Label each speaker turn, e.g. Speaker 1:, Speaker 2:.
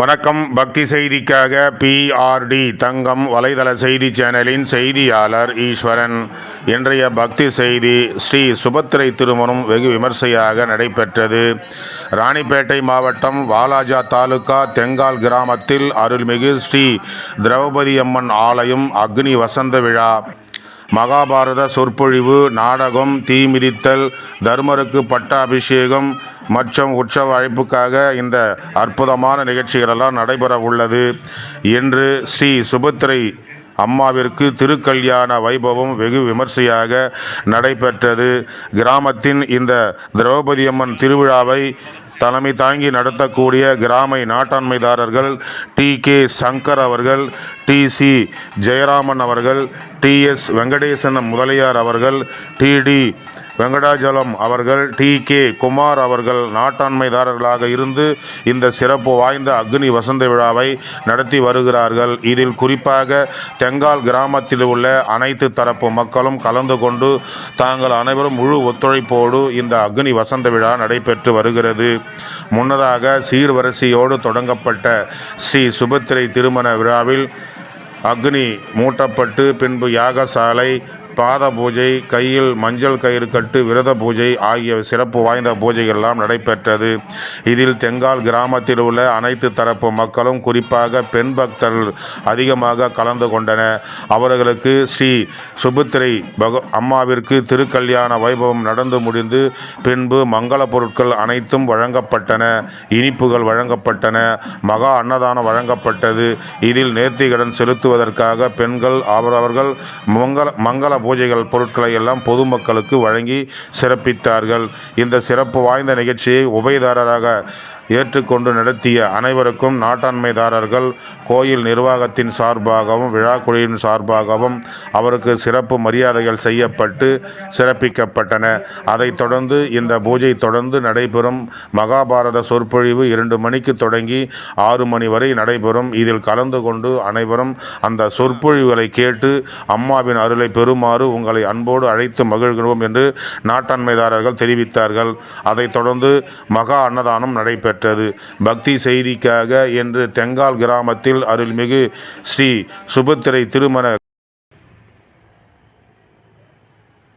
Speaker 1: வணக்கம். பக்தி செய்திக்காக பிஆர்டி தங்கம் வலைதள செய்தி சேனலின் செய்தியாளர் ஈஸ்வரன். இன்றைய பக்தி செய்தி ஸ்ரீ சுபத்திரை திருமணம் வெகு விமர்சையாக நடைபெற்றது. ராணிப்பேட்டை மாவட்டம் வாலாஜா தாலுகா தெங்கால் கிராமத்தில் அருள்மிகு ஸ்ரீ திரௌபதி அம்மன் ஆலயம் அக்னி வசந்த விழா. மகாபாரத சொற்பொழிவு நாடகம் தீ மிதித்தல் தர்மருக்கு பட்டாபிஷேகம் மற்றும் உற்சவ அழைப்புக்காக இந்த அற்புதமான நிகழ்ச்சிகளெல்லாம் நடைபெற உள்ளது. என்று ஸ்ரீ சுபத்திரை அம்மாவிற்கு திருக்கல்யாண வைபவம் வெகு விமர்சையாக நடைபெற்றது. கிராமத்தின் இந்த திரௌபதி அம்மன் திருவிழாவை தலைமை தாங்கி நடத்தக்கூடிய கிராம நாட்டாண்மைதாரர்கள் டி கே சங்கர் அவர்கள் டி சி ஜெயராமன் அவர்கள் டி எஸ் வெங்கடேசன் முதலியார் அவர்கள் டி டி வெங்கடாஜலம் அவர்கள் டி. கே. குமார் அவர்கள் நாட்டாண்மைதாரர்களாக இருந்து இந்த சிறப்பு வாய்ந்த அக்னி வசந்த விழாவை நடத்தி வருகிறார்கள். இதில் குறிப்பாக தெங்கால் கிராமத்தில் உள்ள அனைத்து தரப்பு மக்களும் கலந்து கொண்டு தாங்கள் அனைவரும் முழு ஒத்துழைப்போடு இந்த அக்னி வசந்த விழா நடைபெற்று வருகிறது. முன்னதாக சீர்வரிசையோடு தொடங்கப்பட்ட ஸ்ரீ சுபத்திரை திருமண விழாவில் அக்னி மூட்டப்பட்டு பின்பு யாகசாலை பாத பூஜை கையில் மஞ்சள் கயிறு கட்டு விரத பூஜை ஆகிய சிறப்பு வாய்ந்த பூஜைகள்லாம் நடைபெற்றது. இதில் தெங்கால் கிராமத்தில் உள்ள அனைத்து தரப்பு மக்களும் குறிப்பாக பெண் பக்தர்கள் அதிகமாக கலந்து கொண்டனர் அவர்களுக்கு ஸ்ரீ சுபுத்திரை பக அம்மாவிற்கு திருக்கல்யாண வைபவம் நடந்து முடிந்து பின்பு மங்கள பொருட்கள் அனைத்தும் வழங்கப்பட்டன. இனிப்புகள் வழங்கப்பட்டன. மகா அன்னதானம் வழங்கப்பட்டது. இதில் நேர்த்திகடன் செலுத்துவதற்காக பெண்கள் அவரவர்கள் மங்கள மங்கள பூஜைகள் பொருட்களை எல்லாம் பொதுமக்களுக்கு வழங்கி சிறப்பித்தார்கள். இந்த சிறப்பு வாய்ந்த நிகழ்ச்சியை உபயதாரராக ஏற்றுக்கொண்டு நடத்திய அனைவருக்கும் நாட்டாண்மைதாரர்கள் கோயில் நிர்வாகத்தின் சார்பாகவும் விழாக்குழுவின் சார்பாகவும் அவருக்கு சிறப்பு மரியாதைகள் செய்யப்பட்டு சிறப்பிக்கப்பட்டன. அதைத் தொடர்ந்து இந்த பூஜை தொடர்ந்து நடைபெறும். மகாபாரத சொற்பொழிவு இரண்டு மணிக்கு தொடங்கி ஆறு மணி வரை நடைபெறும். இதில் கலந்து கொண்டு அனைவரும் அந்த சொற்பொழிவுகளை கேட்டு அம்மாவின் அருளை பெறுமாறு உங்களை அன்போடு அழைத்து மகிழ்கிறோம் என்று நாட்டாண்மைதாரர்கள் தெரிவித்தார்கள். அதைத் தொடர்ந்து மகா அன்னதானம் பெற்றது பக்தி செய்திக்காக என்று தெங்கால் கிராமத்தில் அருள்மிகு ஸ்ரீ சுபத்திரை திருமண